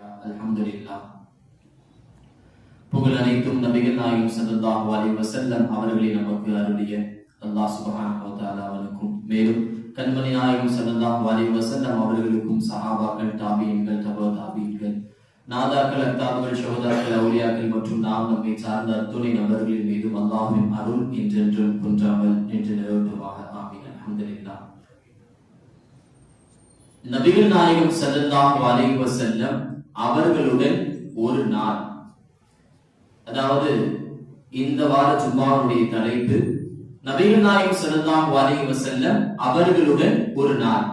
அல்ஹம்துலில்லா புகழ் அனைத்தும் நபிகள் நாயும் ஸல்லல்லாஹு அலைஹி வஸல்லம் அவர்களை நமக்கு அருளிய அல்லாஹ் சுப்ஹானஹு வ தஆலா அவனுக்கும் மேலும் கண்மணி நாயும் ஸல்லல்லாஹு அலைஹி வஸல்லம் அவர்களுக்கும் சஹாபாக்கள் தாபீன்கள் தபா தாபீன்கள் நாதாக்கள் அக்தாபுகள் ஷஹதாக்கள் அவுலியாக்கள் மற்றும் நாம் நம்மை சார்ந்த அத்துணை நபர்களின் மீதும் அல்லாஹின் அருள் என்றென்றும் குன்றாமல் என்று நிலவட்டுமாக ஆமீன் அல்ஹம்துலில்லாஹ் நபிகள் நாயகம் ஸல்லல்லாஹு அலைஹி வஸல்லம் அவர்களுடன் ஒரு நாள். அதாவது இந்த வார ஜும்மாவுடைய தலைப்பு நபிகள் நாயகம் ஸல்லல்லாஹு அலைஹி அவர்களுடன் ஒரு நாள்.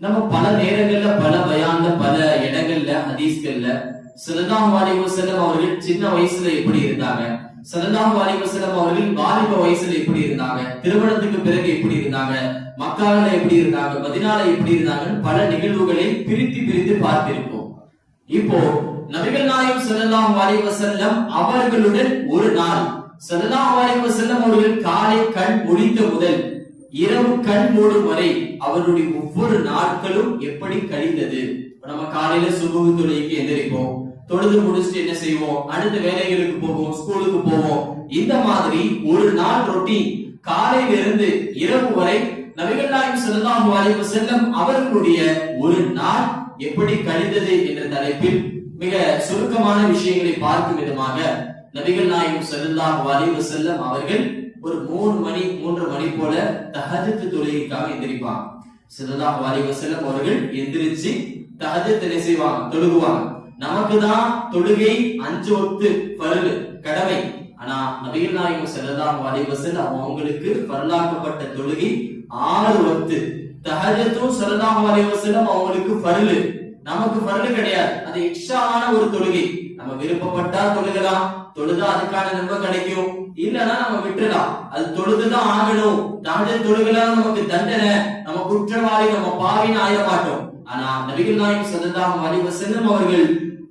நம்ம பல நேரங்கள்ல பல பயான்ல பல இடங்கள்ல ஹதீஸ்கள்ல ஸல்லல்லாஹு அலைஹி செல்லம் அவர்கள் சின்ன வயசுல எப்படி இருந்தாங்க? ஸல்லல்லாஹு அலைஹி அவர்கள் வாலிப வயசுல எப்படி இருந்தாங்க? திருமணத்துக்கு பிறகு எப்படி இருந்தாங்க? மக்கள எப்படி இருந்தாங்க? மதினால எப்படி இருந்தாங்கன்னு பல நிகழ்வுகளை பிரித்து பிரித்து பார்த்திருப்போம். இப்போ நபிகள் நாயகம் செல்லலாம் வரைவ செல்லம் அவர்களுடன் ஒரு நாள். செல்லலாம் வரைவ செல்லம் அவர்கள் காலை கண் முடிந்த முதல் இரவு கண் மூடும் வரை அவருடைய ஒவ்வொரு நாட்களும் எப்படி கழிந்தது? நம்ம காலையில சுபுகு எந்திரிப்போம். தொழுது முடிச்சுட்டு என்ன செய்வோம்? அடுத்த வேலைகளுக்கு போவோம் ஸ்கூலுக்கு போவோம். இந்த மாதிரி ஒரு நாள் ரொட்டி காலையில இருந்து இரவு வரை நபிகள் நாயகம் ஸல்லல்லாஹு அலைஹி செல்லம் அவர்களுடைய ஒரு நாள் எப்படி கழிந்தது என்ற தலைப்பில் மிக சுருக்கமான விஷயங்களை பார்க்கும் விதமாக நபிகள் நாயகம் ஸல்லல்லாஹு வலிவு செல்லம் அவர்கள் ஒரு மூணு மணி மூன்று மணி போல தஹஜ்ஜத் தொழுகைக்காக எந்திரிப்பாங்க. ஸல்லல்லாஹு வலிவு செல்லம் அவர்கள் எந்திரிச்சு தஹஜ்ஜத் செய்வாங்க? தொழுகுவாங்க. நமக்கு தான் தொழுகை அஞ்சு ஒத்து பருகு கடமை. ஆனா நபிகள் நாயகம் ஸல்லல்லாஹு வலிவு செல்லம் அவங்களுக்கு பரலாக்கப்பட்ட தொழுகை ஆறு ஒத்து. தஹஜத்தும் ஸல்லல்லாஹு அலைஹி வஸல்லம் அவங்களுக்கு ஃபர்லு. நமக்கு பருளு கிடையாது. அது எக்ஸ்ட்ராவான ஒரு தொழுகை. நம்ம விருப்பப்பட்டா தொழுகலாம். தொழுதா அதுக்கான நம்ப கிடைக்கும். இல்லனா நம்ம விட்டுறலாம் அது தொழுதுதான் ஆகணும். தஹஜத் தொழுகலாம் நமக்கு தண்டனை. நம்ம குற்றவாளி நம்ம பாவின்னு ஆயிட மாட்டோம். ஆனா நபிகள் நாயகம் ஸல்லல்லாஹு அலைஹி அவர்கள்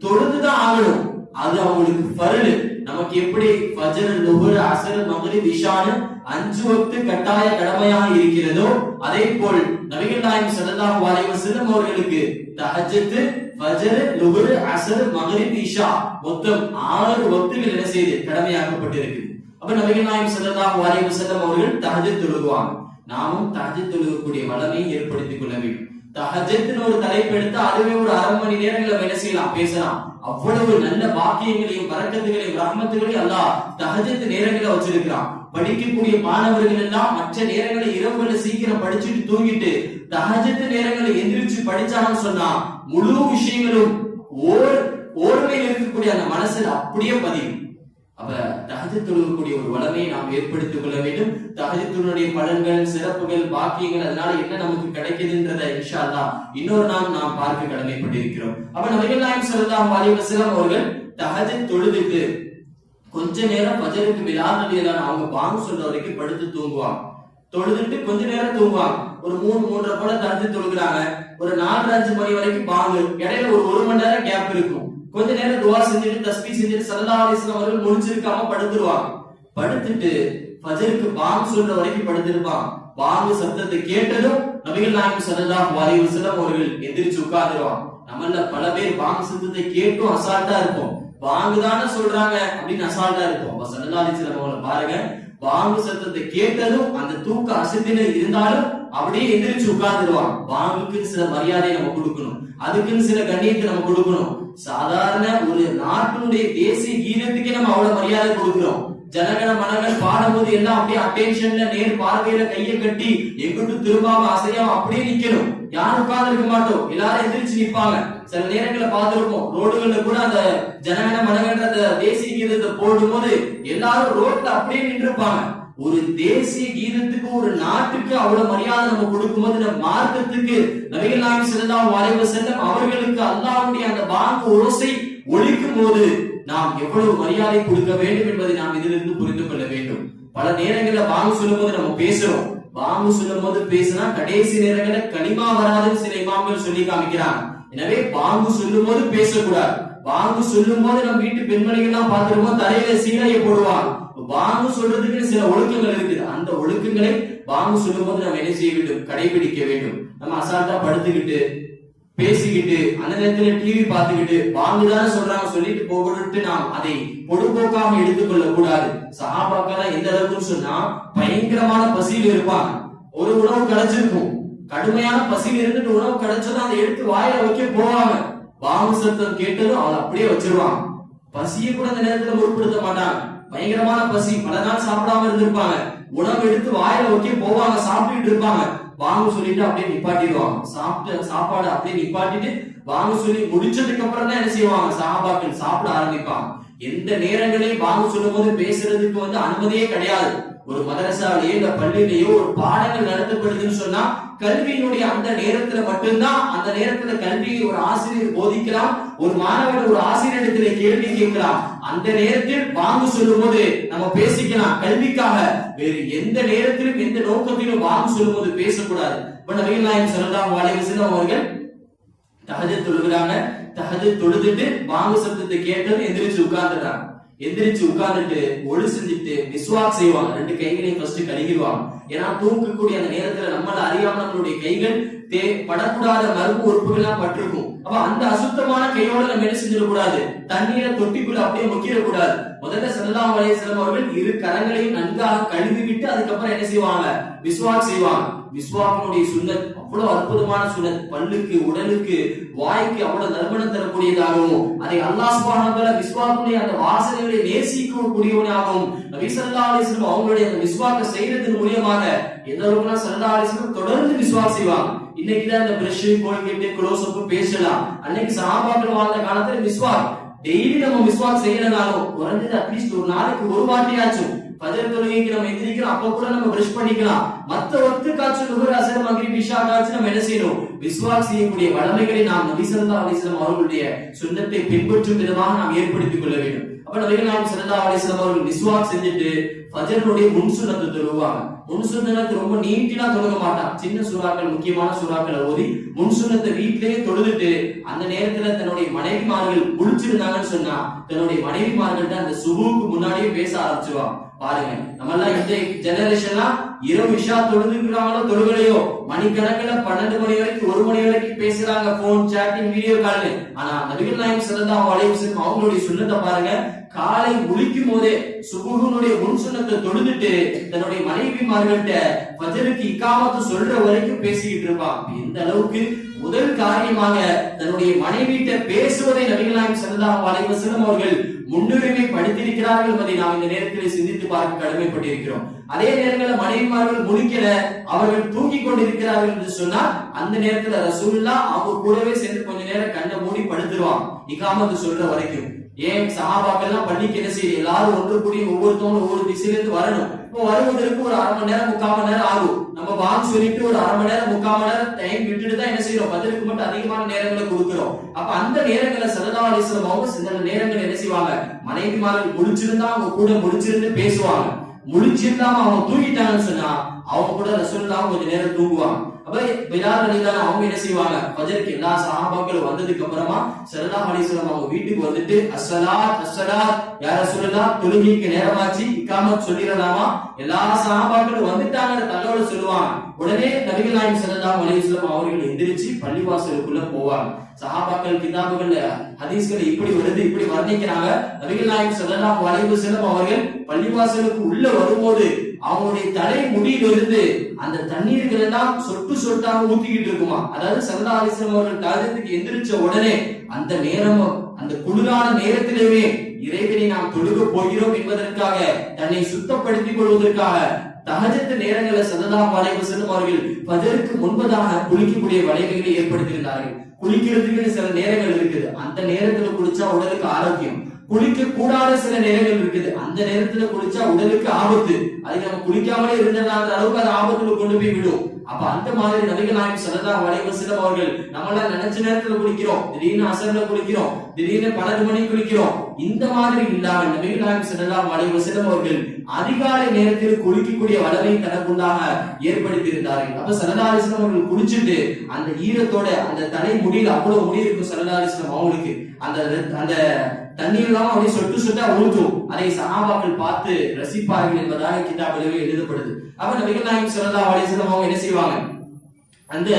தொழுதுதான் ஆகணும். அது அவங்களுக்கு ஃபர்லு. நமக்கு எப்படி ஃபஜர் லுஹர் அசர் மகரி இஷான்னு அஞ்சு ஒத்து கட்டாய கடமையாக இருக்கிறதோ அதே போல் நபிகள் நாயகம் ஸல்லல்லாஹு அலைஹி வஸல்லம் அவர்களுக்கு தஹஜ்ஜத் ஃபஜர் லுஹர் அசர் மக்ரிப் இஷா மொத்தம் ஆறு ஒத்துகள் என்ன செய்து கடமையாக்கப்பட்டிருக்கு. அப்ப நபிகள் நாயகம் ஸல்லல்லாஹு அலைஹி வஸல்லம் அவர்கள் தஹஜ்ஜத் தொழுகுவாங்க. நாமும் தஹஜ்ஜத் தொழுகக்கூடிய வளமையை ஏற்படுத்திக் கொள்ள வேண்டும். தஹஜ்ஜத்னு ஒரு தலைப்பு எடுத்து அதுவே ஒரு அரை மணி நேரங்கள் நம்ம என்ன செய்யலாம் பேசலாம். அவ்வளவு நல்ல பாக்கியங்களையும் பறக்கத்துகளையும் ரஹ்மத்துகளையும் அல்லாஹ் தஹஜத் நேரங்களை வச்சிருக்கிறான். படிக்கக்கூடிய மாணவர்கள் எல்லாம் மற்ற நேரங்களை இரவுல சீக்கிரம் படிச்சுட்டு தூங்கிட்டு தகஜத்து நேரங்களை எந்திரிச்சு படிச்சாங்கன்னு சொன்னா முழு விஷயங்களும் ஓர் ஓர்மையில் இருக்கக்கூடிய அந்த மனசுல அப்படியே பதியும். அப்ப தகஜத் தொழுகக்கூடிய ஒரு வளமையை நாம் ஏற்படுத்திக் கொள்ள வேண்டும். தகஜத்தினுடைய பலன்கள் சிறப்புகள் பாக்கியங்கள் அதனால என்ன நமக்கு கிடைக்குதுன்றத இன்ஷா இன்னொரு நாள் நாம் பார்க்க கடமைப்பட்டிருக்கிறோம். அப்ப நபிகள் நாயகம் ஸல்லல்லாஹு அலைஹி வஸல்லம் அவர்கள் தகஜ தொழுதுக்கு கொஞ்ச நேரம் பஜருக்கு விழாத அவங்க பாங்க சொல்ற வரைக்கும் படுத்து தூங்குவாங்க. தொழுதுட்டு கொஞ்ச நேரம் தூங்குவாங்க. ஒரு மூணு மூன்றரை போல தகஜ தொழுகிறாங்க ஒரு நாலு அஞ்சு மணி வரைக்கும் பாங்கு இடையில ஒரு ஒரு மணி நேரம் கேப் இருக்கும். கொஞ்ச நேரம் துவா செஞ்சுட்டு தஸ்பி செஞ்சுட்டு சல்லா அலிஸ்லாம் அவர்கள் முடிஞ்சிருக்காம படுத்துருவாங்க. படுத்துட்டு ஃபஜருக்கு பாங்கு சொல்ற வரைக்கும் படுத்திருப்பான் பாங்கு சத்தத்தை கேட்டதும் நபிகள் நாயகம் சல்லா வரைவு வஸல்லம் அவர்கள் எந்திரிச்சு உட்கார்ந்துருவாங்க. நம்மள பல பேர் பாங்கு சத்தத்தை கேட்டும் அசால்ட்டா இருப்போம் வாங்குதானே சொல்றாங்க அப்படின்னு அசால்ட்டா இருப்போம் அப்ப சல்லா அலிஸ்லாம் அவங்களை பாருங்க. பாங்கு சத்தத்தை கேட்டதும் அந்த தூக்க அசத்தில இருந்தாலும் அப்படியே எந்திரிச்சு உட்கார்ந்துருவான். பாங்குக்கு சில மரியாதை நம்ம கொடுக்கணும். அதுக்குன்னு சில கண்ணியத்தை நம்ம கொடுக்கணும். சாதாரண ஒரு நாட்டினுடைய தேசிய கீதத்துக்கே நம்ம அவ்வளவு மரியாதை கொடுக்கிறோம். ஜனகன மனகன் பாடும்போது எல்லாம் அப்படியே அட்டென்ஷன்ல நேர் பார்வையில கையை கட்டி எங்கிட்டும் திரும்பாம அசையாம அப்படியே நிக்கணும். யாரும் உட்கார்ந்து இருக்க மாட்டோம். எல்லாரும் எந்திரிச்சு நிப்பாங்க. சில நேரங்களை பார்த்திருப்போம். ரோடுகள்ல கூட அந்த ஜனகன மனகன்ற அந்த தேசிய கீதத்தை போடும்போது எல்லாரும் ரோட்ல அப்படியே நின்று இருப்பாங்க ஒரு தேசிய கீதத்துக்கு ஒரு நாட்டுக்கு அவ்வளவு மரியாதை நம்ம கொடுக்கும்போது இந்த மார்க்கத்துக்கு நபிகள் நாயகம் வரைவு செல்லும் அவர்களுக்கு அல்லாவுடைய அந்த பாங்கு ஓசை ஒழிக்கும் போது நாம் எவ்வளவு மரியாதை கொடுக்க வேண்டும் என்பதை நாம் இதிலிருந்து புரிந்து கொள்ள வேண்டும். பல நேரங்களில் பாங்கு சொல்லும்போது நம்ம பேசுறோம். பாங்கு சொல்லும் போது பேசினா கடைசி நேரங்களில் கனிமா வராதுன்னு சில இமாம்கள் சொல்லி காமிக்கிறாங்க. எனவே பாங்கு சொல்லும் போது பேசக்கூடாது. பாங்கு சொல்லும் போது நம்ம வீட்டு பெண்மணிகள் எல்லாம் பார்த்திருப்போம் தலையில சீனையை போடுவாங்க. வாங்கு சொல்றதுக்கு சில ஒழுக்கங்கள் இருக்குது. அந்த ஒழுக்கங்களை வாங்கு சொல்லும் போது நம்ம என்ன செய்ய வேண்டும்? கடைபிடிக்க வேண்டும். நம்ம அசால்ட்டா படுத்துக்கிட்டு பேசிக்கிட்டு அந்த நேரத்துல டிவி பார்த்துக்கிட்டு வாங்குதான் சொல்றாங்க சொல்லிட்டு போகணும்ட்டு நாம் அதை பொடுபோக்காம எடுத்துக்கொள்ள கூடாது சஹாபாக்கெல்லாம் எந்த அளவுக்கு சொன்னா பயங்கரமான பசியில் இருப்பாங்க. ஒரு உணவு கிடைச்சிருக்கும். கடுமையான பசியில் இருந்துட்டு உணவு கிடைச்சதும் அதை எடுத்து வாயில வைக்க போவாங்க வாங்கு சத்தம் கேட்டதும் அவளை அப்படியே வச்சிருவாங்க. பசியை கூட அந்த நேரத்துல பொருட்படுத்த மாட்டாங்க. பயங்கரமான பசி. பல நாள் சாப்பிடாம இருந்திருப்பாங்க. உணவு எடுத்து வாயில வைக்க போவாங்க. சாப்பிட்டுட்டு இருப்பாங்க. வாங்க சொல்லிட்டு அப்படியே நிப்பாட்டிடுவாங்க. சாப்பிட்டு சாப்பாடு அப்படியே நிப்பாட்டிட்டு வாங்க சொல்லி முடிச்சதுக்கு அப்புறம் தான் என்ன செய்வாங்க? சஹாபாக்கள் சாப்பிட ஆரம்பிப்பாங்க. எந்த நேரங்களையும் வாங்க சொல்லும் போது பேசுறதுக்கு வந்து அனுமதியே கிடையாது. ஒரு மதரசாலையோ இல்ல பள்ளியிலேயோ ஒரு பாடங்கள் நடத்தப்படுதுன்னு சொன்னா கல்வியினுடைய அந்த நேரத்துல மட்டும்தான் அந்த நேரத்துல கல்வியை ஒரு ஆசிரியர் போதிக்கலாம். ஒரு மாணவன் ஒரு ஆசிரியரிடத்துல கேள்வி கேட்கலாம். அந்த நேரத்தில் வாங்க சொல்லும் போது நம்ம பேசிக்கலாம். கல்விக்காக வேறு எந்த நேரத்திலும் எந்த நோக்கத்திலும் வாங்க சொல்லும் போது பேசக்கூடாது. இப்ப நபிகள் நாயகம் சொல்லலாம் வாழைவசனம் அவர்கள் தஹஜத் தொழுகிறாங்க. தஹஜத் தொழுதுட்டு வாங்கு சத்தத்தை கேட்டது எந்திரிச்சு உட்கார்ந்துடுறாங்க. எந்திரிச்சு உட்கார்ந்துட்டு ஒழு செஞ்சுட்டு விஸ்வாக் செய்வாங்க. ரெண்டு கைகளையும் ஃபர்ஸ்ட் கழுகிடுவாங்க ஏன்னா தூக்கக்கூடிய அந்த நேரத்துல நம்மள அறியாம நம்மளுடைய கைகள் தே படக்கூடாத மருப்பு உறுப்புகள்லாம் பட்டிருக்கும். அப்ப அந்த அசுத்தமான கையோட நம்ம என்ன செஞ்சிடக்கூடாது? தண்ணீரை தொட்டிக்குள்ள அப்படியே முக்கிடக்கூடாது. முதல்ல செல்லாம் வலையம் அவர்கள் இரு கரங்களையும் நன்காக கழுவி விட்டு அதுக்கப்புறம் என்ன செய்வாங்க? விஸ்வாக் செய்வாங்க. விஸ்வாக்கினுடைய சுண்ணத் அவ்வளவு அற்புதமான சுண்ணத். பல்லுக்கு உடலுக்கு வாய்க்கு அவ்வளவு நறுமணம் தரக்கூடியதாகவும் அதை அல்லாஹ் சுப்ஹானஹு விஸ்வாக்குடைய அந்த வாசனைகளை நேசிக்க கூடியவனாகவும் நபி சல்லா அலிஸ்லம் அவங்களுடைய அந்த விஸ்வாக்க செய்யறதன் மூலியமாக எந்த அளவுக்குனா ஸல்லல்லாஹு தொடர்ந்து விஸ்வாக் செய்வாங்க. இன்னைக்கு தான் இந்த பிரஷ் கோல்கேட் க்ளோஸ் அப் பேசலாம். அன்னைக்கு சஹாபாக்கள் வாழ்ந்த காலத்துல மிஸ்வாக் டெய்லி நம்ம மிஸ்வாக் செய்யறதாலும் குறைஞ்சது அட்லீஸ்ட் ஒரு நாளைக்கு ஒரு வாட்டியாச்சும். பஜர் தொழுகைக்கு நம்ம எந்திரிக்கிறோம். அப்ப கூட நம்ம பிரஷ் பண்ணிக்கலாம். மத்த ஒத்து காய்ச்சல் நுகர் அசர் மகிரி பிஷா காட்சி நம்ம என்ன செய்யணும்? விஸ்வாக் செய்யக்கூடிய வளமைகளை நாம் நபிசல்லா அலிஸ்லாம் அவர்களுடைய சுண்ணத்தை பின்பற்றும் விதமாக நாம் ஏற்படுத்திக் கொள்ள வேண்டும். அப்ப நபிகள் நாம் சல்லா அலிஸ்லாம் அவர்கள் விஸ்வாக் செஞ்சுட்டு பஜருடைய முன் தருவாங்க தொழுவாங்க. ரொம்ப நீட்டினா தொழுக மாட்டான் சின்ன சுறாக்கள் முக்கியமான சுறாக்களை ஓதி முன்சுனத்தை வீட்டிலேயே தொழுதுட்டு அந்த நேரத்துல தன்னுடைய மனைவிமார்கள் குளிச்சிருந்தாங்கன்னு சொன்னா தன்னுடைய மனைவிமார்கள்ட்ட அந்த சுபுக்கு முன்னாடியே பேச ஆரம்பிச்சுவான் பாருங்க. நம்ம எல்லாம் இந்த ஜெனரேஷன்லாம் இரவு விஷா தொழுதுக்கிறாங்களோ தொழுகலையோ மணிக்கணக்கில் பன்னெண்டு மணி வரைக்கும் ஒரு மணி வரைக்கும் பேசுறாங்க போன் சாட்டிங் வீடியோ கால் ஆனா நபிகள் நாயகம் ஸல்லல்லாஹு அலைஹி அவங்களுடைய சுண்ணத்தை பாருங்க. காலை முழிக்கும் போதே சுபுகனுடைய முன் சுண்ணத்தை தொழுதுட்டு தன்னுடைய மனைவிமார்கள்ட்ட பஜருக்கு இக்காமத்து சொல்ற வரைக்கும் பேசிக்கிட்டு இருப்பான். எந்த அளவுக்கு முதல் காரியமாக தன்னுடைய மனைவிட்ட பேசுவதை நபிகளாய் செல்லாம் ஸல்லல்லாஹு அவர்கள் முன்னுரிமை படுத்திருக்கிறார்கள் என்பதை நாம் இந்த நேரத்தில் சிந்தித்து பார்க்க கடமைப்பட்டிருக்கிறோம். அதே நேரங்களில் மனைவிமார்கள் முடிக்கல அவர்கள் தூங்கி கொண்டிருக்கிறார்கள் என்று சொன்னால் அந்த நேரத்துல ரசூல்லா அவங்க கூடவே சேர்ந்து கொஞ்ச நேரம் கண்ணை மூடி படுத்துருவான் இகாமத்து சொல்ற வரைக்கும். ஏன் சஹாபாக்கெல்லாம் பள்ளிக்கு என்ன செய்யுது எல்லாரும் ஒன்று கூடி ஒவ்வொருத்தவங்களும் ஒவ்வொரு திசையிலிருந்து வரணும். இப்போ வருவதற்கு ஒரு அரை மணி நேரம் முக்கால் மணி நேரம் ஆகும். நம்ம வாங்க சொல்லிட்டு ஒரு அரை மணி நேரம் முக்கால் மணி நேரம் டைம் விட்டுட்டு தான் என்ன செய்யறோம்? பதிலுக்கு மட்டும் அதிகமான நேரங்களை கொடுக்கிறோம். அப்ப அந்த நேரங்களை சல்லா அலிஸ்லாம் அவங்க சில நேரங்கள் என்ன செய்வாங்க? மனைவிமார்கள் முடிச்சிருந்தா அவங்க கூட முடிச்சிருந்து பேசுவாங்க. முடிச்சிருந்தாம அவங்க தூங்கிட்டாங்கன்னு சொன்னா அவங்க கூட ரசூலுல்லாஹ் கொஞ்ச நேரம் தூங்குவாங்க. அப்ப பிலால் அலிதான் அவங்க என்ன செய்வாங்க? பஜருக்கு எல்லா சஹாபாக்களும் வந்ததுக்கு அப்புறமா சரதா அலைஹி அவங்க வீட்டுக்கு வந்துட்டு அஸ்ஸலாத் அஸ்ஸலாத் யார சொல்லலாம் தொழுகைக்கு நேரமாச்சு இக்காம சொல்லிடலாமா? எல்லா சஹாபாக்களும் வந்துட்டாங்கன்னு தன்னோட சொல்லுவாங்க. உடனே நபிகள் நாயகம் ஸல்லல்லாஹு அலைஹி அவர்கள் எந்திரிச்சு பள்ளிவாசலுக்குள்ள போவாங்க. சஹாபாக்கள் கிதாபுகள்ல ஹதீஸ்கள் இப்படி வருது இப்படி வர்ணிக்கிறாங்க. நபிகள் நாயகம் ஸல்லல்லாஹு அலைஹி அவர்கள் பள்ளிவாசலுக்கு உள்ள வரும்போது அவனுடைய தலை முடியிலிருந்து அந்த தண்ணீர்கள் எல்லாம் சொட்டு சொட்டாக ஊத்திக்கிட்டு இருக்குமா? அதாவது சல்லா அலிஸ்லாம் அவர்கள் தாஜத்துக்கு எந்திரிச்ச உடனே அந்த நேரமும் அந்த குளிரான நேரத்திலேயே இறைவனை நாம் தொழுக போகிறோம் என்பதற்காக தன்னை சுத்தப்படுத்திக் கொள்வதற்காக தகஜத்து நேரங்களை சததா வளைவு செல்லும் அவர்கள் பதற்கு முன்பதாக குளிக்கக்கூடிய வளைவுகளை ஏற்படுத்தியிருந்தார்கள். குளிக்கிறதுக்கு சில நேரங்கள் இருக்குது. அந்த நேரத்துல குளிச்சா உடலுக்கு ஆரோக்கியம். குளிக்க கூடாத சில நேரங்கள் இருக்குது. அந்த நேரத்துல குளிச்சா உடலுக்கு ஆபத்து. அது நம்ம குளிக்காமலே இருந்ததுனால அந்த அளவுக்கு அது ஆபத்துல கொண்டு போய் விடும். அப்ப அந்த மாதிரி நபிகள் நாயகம் ஸல்லல்லாஹு அலைஹி வஸல்லம் அவர்கள் நம்மள நினைச்ச நேரத்துல குளிக்கிறோம். திடீர்னு அசர்ல குளிக்கிறோம். திடீர்னு பன்னெண்டு மணி குளிக்கிறோம். இந்த மாதிரி இல்லாமல் நபிகள் நாயகம் சரதா அலைஹி வஸல்லம் அவர்கள் அதிகாலை நேரத்தில் குளிக்கக்கூடிய வளமை தனக்குண்டாக ஏற்படுத்தி இருந்தார்கள் அப்ப சரதாரிசனம் அவர்கள் குளிச்சுட்டு அந்த ஈரத்தோட அந்த தலை முடியில் அவ்வளவு முடி இருக்கும் சரதாரிசனம் அவங்களுக்கு. அந்த அந்த தண்ணீர் எல்லாம் அப்படியே சொட்டு சொட்டா ஊற்றும் அதை சகாபாக்கள் பார்த்து ரசிப்பார்கள் என்பதாக கிதாபிலவே எழுதப்படுது. அப்ப நபிகள் நாயகம் ஸல்லல்லாஹு அலைஹி வஸல்லம் அவங்க என்ன செய்வாங்க? அந்த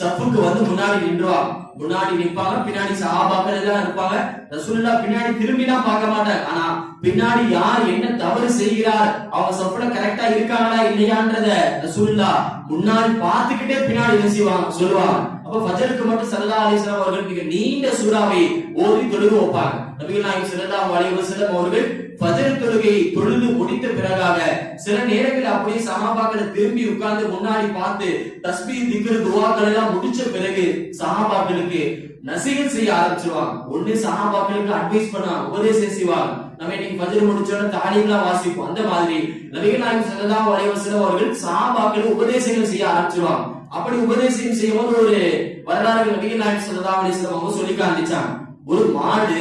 சப்புக்கு வந்து முன்னாடி நின்றுவாங்க முன்னாடி நிற்பாங்க பின்னாடி சஹாபாக்கள் எல்லாம் இருப்பாங்க. ரசூல்லா பின்னாடி திரும்பிலாம் பார்க்க மாட்டாங்க. ஆனா பின்னாடி யார் என்ன தவறு செய்கிறார் அவங்க சப்புல கரெக்டா இருக்காங்களா இல்லையான்றத ரசூல்லா முன்னாடி பார்த்துக்கிட்டே பின்னாடி என்ன செய்வாங்க? சொல்லுவாங்க. அப்ப ஃபஜருக்கு மட்டும் சல்லா அலிஸ்லாம் அவர்கள் மிக நீண்ட சூறாவை ஓதி தொழுகு வைப்பாங்க. நபிகள் நாயகம் ஸல்லல்லாஹு அலைஹி அவர்கள் ஃபஜர் தொழுகை தொழுது முடித்த பிறகாக சில நேரங்களில் அப்படியே சஹாபாக்களை திரும்பி உட்கார்ந்து முன்னாடி பார்த்து தஸ்பீ திக்ர் துவாக்கள் எல்லாம் முடிச்ச பிறகு சஹாபாக்களுக்கு நசீகத் செய்ய ஆரம்பிச்சிருவாங்க. ஒண்ணு சஹாபாக்களுக்கு அட்வைஸ் பண்ணுவாங்க உபதேசம் செய்வாங்க. நம்ம இன்னைக்கு பஜர் முடிச்சோட தாலீம்லாம் வாசிப்போம். அந்த மாதிரி நபிகள் நாயகம் ஸல்லல்லாஹு அலைஹி அவர்கள் சஹாபாக்களுக்கு உபதேசங்கள் செய்ய ஆரம்பிச்சிருவாங்க. அப்படி உபதேசம் செய்யும்போது ஒரு வரலாறு நபிகள் நாயகம் அவங்க சொல்லி காண்பிச்சாங்க. ஒரு மாடு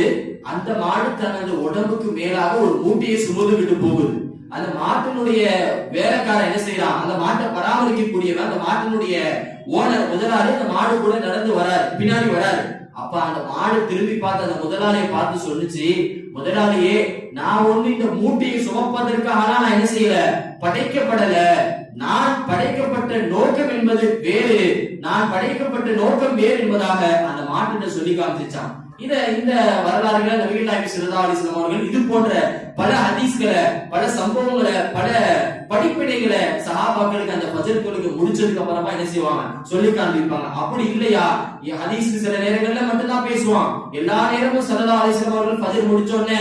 அந்த மாடு தனது உடம்புக்கு மேலாக ஒரு மூட்டையை சுமந்துகிட்டு போகுது. அந்த மாட்டினுடைய வேலைக்காரன் என்ன செய்யறான் அந்த மாட்டை பராமரிக்கக்கூடியவன் அந்த மாட்டினுடைய ஓனர் முதலாளி அந்த மாடு கூட நடந்து வராரு பின்னாடி வராரு. அப்ப அந்த மாடு திரும்பி பார்த்து அந்த முதலாளியை பார்த்து சொல்லுச்சு முதலாளியே நான் ஒண்ணு இந்த மூட்டையை சுமப்பதற்காக நான் என்ன செய்யல? படைக்கப்படல. நான் படைக்கப்பட்ட நோக்கம் என்பது வேறு. நான் படைக்கப்பட்ட நோக்கம் வேறு என்பதாக அந்த மாற்றத்தை சொல்லி காமிச்சான். இத இந்த வரலாறுகளை நபிகள் நாயகி ஸல்லல்லாஹு அலைஹி அவர்கள் இது போன்ற பல ஹதீஸ்களை பல சம்பவங்களை பல படிப்பினைகளை சகாபாக்களுக்கு அந்த ஃபஜர் தொழுகை முடிச்சதுக்கு அப்புறமா என்ன செய்வாங்க? சொல்லி காண்பிப்பாங்க. அப்படி இல்லையா? ஹதீஸ் சில நேரங்கள்ல மட்டும்தான் பேசுவான். எல்லா நேரமும் சரதா அலைஹி அவர்கள் பஜர் முடிச்ச உடனே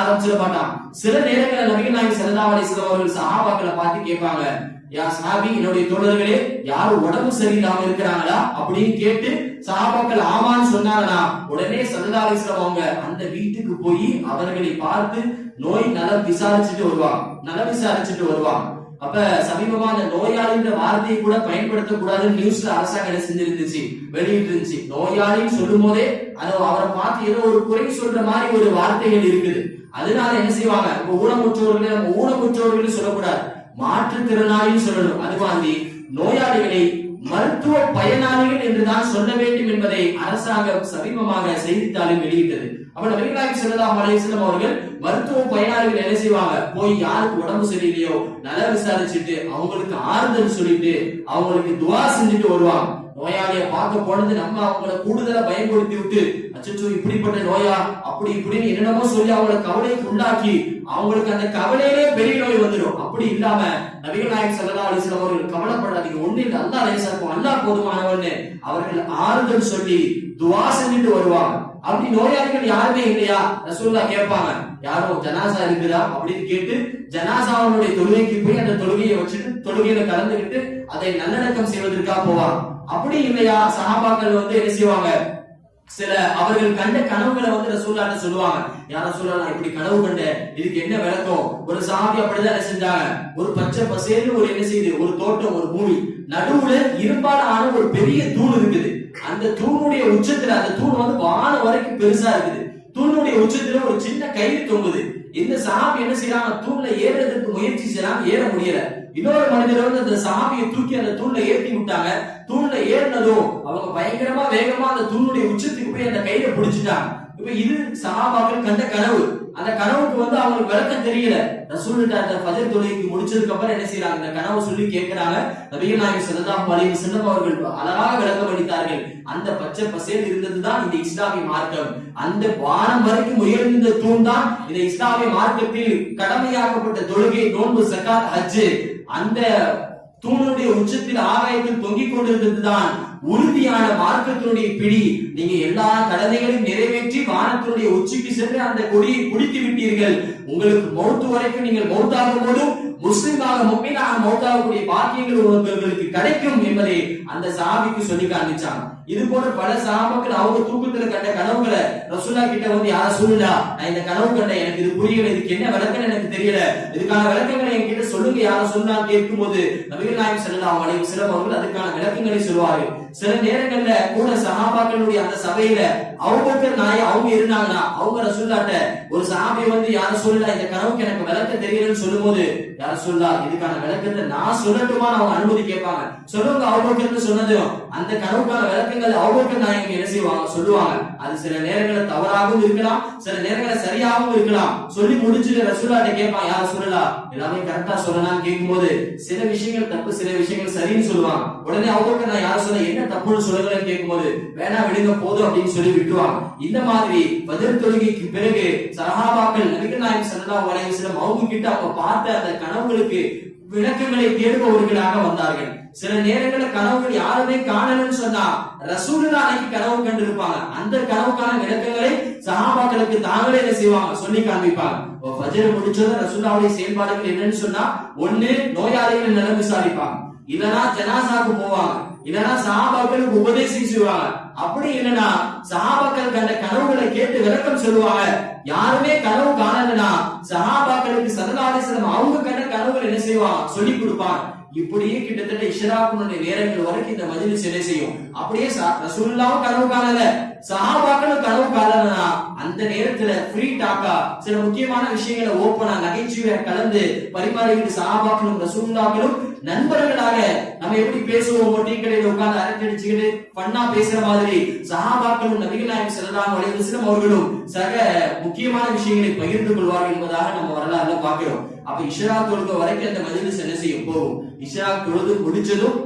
ஆரம்பிச்சிட மாட்டான். சில நேரங்களில் நபிகள் நாயகி சரதா அலைஹி அவர்கள் சகாபாக்களை பார்த்து கேட்பாங்க. யா சாபி என்னுடைய தோழர்களே யாரும் உடம்பு சரியில்லாம இருக்கிறாங்களா? அப்படின்னு கேட்டு சாபாக்கள் ஆமான்னு சொன்னாங்கன்னா உடனே சல்லல்லாஹு அவங்க அந்த வீட்டுக்கு போய் அவர்களை பார்த்து நோய் நலம் விசாரிச்சுட்டு வருவாங்க நலம் விசாரிச்சுட்டு வருவாங்க அப்ப சமீபமா அந்த நோயாளின்ற வார்த்தையை கூட பயன்படுத்த கூடாதுன்னு நியூஸ்ல அரசாங்கம் என்ன செஞ்சிருந்துச்சு வெளியிட்டு இருந்துச்சு. நோயாளின்னு சொல்லும் போதே அது அவரை பார்த்து ஏதோ ஒரு குறை சொல்ற மாதிரி ஒரு வார்த்தைகள் இருக்குது. அதனால என்ன செய்வாங்க? இப்ப ஊனமுற்றோர்களே நம்ம ஊனமுற்றோர்கள் சொல்லக்கூடாது. மாற்றுத்திறனாளின்னு சொல்லணும். அது மாதிரி நோயாளிகளை மருத்துவ பயனாளிகள் என்றுதான் சொல்ல வேண்டும் என்பதை அரசாங்கம் சமீபமாக செய்தித்தாளில் வெளியிட்டது. அப்ப நபிகளாகி ஸல்லல்லாஹு அலைஹி அவர்கள் மருத்துவ பயனாளிகள் என்ன செய்வாங்க? போய் யாருக்கு உடம்பு சரியில்லையோ நல்லா விசாரிச்சுட்டு அவங்களுக்கு ஆறுதல் சொல்லிட்டு அவங்களுக்கு துவா செஞ்சுட்டு வருவாங்க. நோயாளிய பார்க்க போனது நம்ம அவங்கள கூடுதலா பயன்படுத்தி விட்டு அச்சோ இப்படிப்பட்ட நோயா? அப்படி இப்படின்னு என்னென்னமோ சொல்லி அவங்கள கவலைக்கு உண்டாக்கி அவங்களுக்கு அந்த கவலையிலே பெரிய நோய் வந்துடும். அப்படி இல்லாம நபிகள் நாயகம் ஸல்லல்லாஹு அலைஹி அவர்கள் கவலைப்படாதீங்க. ஒண்ணு இல்ல அல்லாஹ் லேசாக்கும் அல்லா போதுமானவன்னு அவர்கள் ஆறுதல் சொல்லி துவா செஞ்சுட்டு வருவாங்க. அப்படி நோயாளிகள் யாருமே இல்லையா? ரசூல்லா கேட்பாங்க யாரோ ஜனாசா இருக்குதா? அப்படின்னு கேட்டு ஜனாசாவனுடைய தொழுகைக்கு போய் அந்த தொழுகையை வச்சுட்டு தொழுகையில கலந்துக்கிட்டு அதை நல்லடக்கம் செய்வதற்காக போவாங்க. அப்படி இல்லையா? சஹாபாக்கள் வந்து என்ன செய்வாங்க? சில அவர்கள் கண்ட கனவுகளை வந்து ரசூல்லாட்ட சொல்லுவாங்க. யார சொல்லலாம் இப்படி கனவு கண்டேன். இதுக்கு என்ன விளக்கம்? ஒரு சாமி அப்படிதான் என்ன செஞ்சாங்க. ஒரு பச்சை பசேல்னு ஒரு என்ன செய்யுது ஒரு தோட்டம் ஒரு பூமி. நடுவுல இரும்பாலான ஒரு பெரிய தூண் இருக்குது. அந்த தூணுடைய உச்சத்துல அந்த தூண் வந்து வானம் வரைக்கும் பெருசா இருக்குது. தூணுடைய உச்சத்துல ஒரு சின்ன கயிறு தொங்குது. இந்த சாமி என்ன செய்யறாங்க தூண்ல ஏறுறதுக்கு முயற்சி செய்யலாம் ஏற முடியல. இன்னொரு மனிதர் வந்து அந்த சாமியை தூக்கி அந்த தூண்ல ஏற்றி விட்டாங்க. தூண்ல ஏறினதும் அவங்க பயங்கரமா வேகமா அந்த தூணுடைய உச்சத்துக்கு போய் அந்த கையில பிடிச்சிட்டாங்க. இப்ப இது சஹாபாக்கள் கண்ட கனவு. அந்த கனவுக்கு வந்து அவங்களுக்கு விளக்கம் தெரியல. ரசூலுல்லாஹி அந்த ஃபஜர் தொழுகைக்கு முடிச்சதுக்கு அப்புறம் என்ன செய்யறாங்க இந்த கனவு சொல்லி கேட்கிறாங்க. நபிகள் நாயகம் ஸல்லல்லாஹு பழைய வஸல்லம் அவர்கள் அழகாக விளக்கம் அளித்தார்கள். அந்த பச்சை பசேல் இருந்ததுதான் இந்த இஸ்லாமிய மார்க்கம். அந்த வானம் வரைக்கும் உயர்ந்த தூண் தான் இந்த இஸ்லாமிய மார்க்கத்தில் கடமையாக்கப்பட்ட தொழுகை நோன்பு சக்காத் ஹஜ் அந்த தூணுடைய உச்சத்தில் ஆகாயத்தில் தொங்கிக் கொண்டிருந்ததுதான் உறுதியான மார்க்கத்தினுடைய பிடி நீங்க எல்லா கடமைகளையும் நிறைவேற்றி வானத்தினுடைய உச்சிக்கு சென்று அந்த கொடியை குடித்து விட்டீர்கள். உங்களுக்கு மௌத்து வரைக்கும் நீங்கள் மௌத்தாகும் போதும் முஸ்லிமாக மும்மினாக மௌத்தாகக்கூடிய பாக்கியங்கள் ஒருத்தவர்களுக்கு கிடைக்கும் என்பதை அந்த சாபிக்கு சொல்லி காண்பிச்சாங்க. இது போன்ற பல சாபங்கள் அவங்க தூக்கத்துல கண்ட கனவுகளை ரசூலா கிட்ட வந்து யார சொல்லுடா நான் இந்த கனவு கண்டேன் எனக்கு இது புரியல இதுக்கு என்ன விளக்கம் எனக்கு தெரியல. இதுக்கான விளக்கங்களை என்கிட்ட சொல்லுங்க யார சொன்னா? கேட்கும் போது நபிகள் நாயகம் செல்லலாம் அலைஹி வஸல்லம் அதுக்கான விளக்கங்களை சொல்லுவார்கள் சில நேரங்கள்ல கூட சகாபாக்களுடைய அந்த சபையில அவங்க நாய அவங்க இருந்தாங்கன்னா அவங்க ரசூல்லாட்ட ஒரு சஹாபி வந்து யார சொல்லுடா இந்த கனவுக்கு எனக்கு விளக்கம் தெரியலன்னு சொல்லும்போது யார சொல்லா? இதுக்கான விளக்கத்தை நான் சொல்லட்டுமா அவங்க அனுமதி கேட்பாங்க. சொல்லுங்க அவுபக்கர்னு சொன்னதும் அந்த கனவுக்கான விளக்கங்கள் அவுபக்கர் நாயகம் என்ன செய்வாங்க? சொல்லுவாங்க. அது சில நேரங்களில் தவறாகவும் இருக்கலாம் சில நேரங்களில் சரியாகவும் இருக்கலாம். சொல்லி முடிச்சுட்டு ரசூலாட்ட கேட்பான் யார சொல்லலா? எல்லாமே கரெக்டா சொல்லலாம்னு கேட்கும்போது சில விஷயங்கள் தப்பு சில விஷயங்கள் சரின்னு சொல்லுவாங்க. உடனே அவுபக்கர் நான் யார சொல்ல என்ன தப்புன்னு சொல்லுங்களேன்னு கேட்கும்போது வேணா விடுங்க போதும் அப்படின்னு சொல்லி விட்டுவாங்க இந்த மாதிரி பதில் தொழுகைக்கு பிறகு சஹாபாக்கள் நபிகள் நாயகம் சல்லா வலையம் சில அவங்க கிட்ட அவங்க பார்த்த அந்த கனவுகளுக்கு விளக்கங்களை தேடுபவர்களாக வந்தார்கள். சில நேரங்களில் கனவுகள் யாருமே காணலன்னு சொன்னா ரசூலுல்லா அன்னைக்கு கனவு கண்டிருப்பாங்க. அந்த கனவுக்கான விளக்கங்களை சஹாபாக்களுக்கு தாங்களே என்ன செய்வாங்க? சொல்லி காண்பிப்பாங்க. பஜர் முடிச்சதும் ரசூலுல்லாவுடைய செயல்பாடுகள் என்னன்னு சொன்னா ஒண்ணு நோயாளிகள் நிலம் விசாரிப்பாங்க. இதனா ஜனாசாக்கு போவாங்க. இதனா சஹாபாக்களுக்கு உபதேசம் செய்வாங்க. அப்படி இல்லனா சஹாபாக்கள் கண்ட கனவுகளை கேட்டு விளக்கம் சொல்லுவாங்க. யாருமே கனவு காணலனா சஹாபாக்களுக்கு சதலாலிசனம் அவங்க கண்ட கனவுகள் என்ன செய்வாங்க? சொல்லி கொடுப்பாங்க. இப்படியே கிட்டத்தட்ட இஷராக்குனுடைய நேரங்கள் வரைக்கும் இந்த மஜ்லிஸ் என்ன செய்யும்? அப்படியே ரசூல்லாவும் கனவு காணல. சஹாபாக்களும் கனவு காலனா அந்த நேரத்துல ஃப்ரீ டாக்கா சில முக்கியமான விஷயங்களை ஓப்பனா நகைச்சுவையா கலந்து பரிமாறிக்கிட்டு சஹாபாக்களும் ரசூலுல்லாக்களும் நண்பர்களாக நம்ம எப்படி பேசுவோம்? டீ கடையில உட்கார்ந்து அரட்டடிச்சுக்கிட்டு பண்ணா பேசுற மாதிரி சஹாபாக்களும் நபிகள் நாயகம் ஸல்லல்லாஹு அலைஹி அவர்களும் சக முக்கியமான விஷயங்களை பகிர்ந்து கொள்வார்கள் என்பதாக நம்ம வரலாறுல பாக்குறோம் அப்ப இஷரா தொழுக வரைக்கும் அந்த மதிப்பு என்ன செய்யும்? போகும். இஷரா தொழுது முடிச்சதும்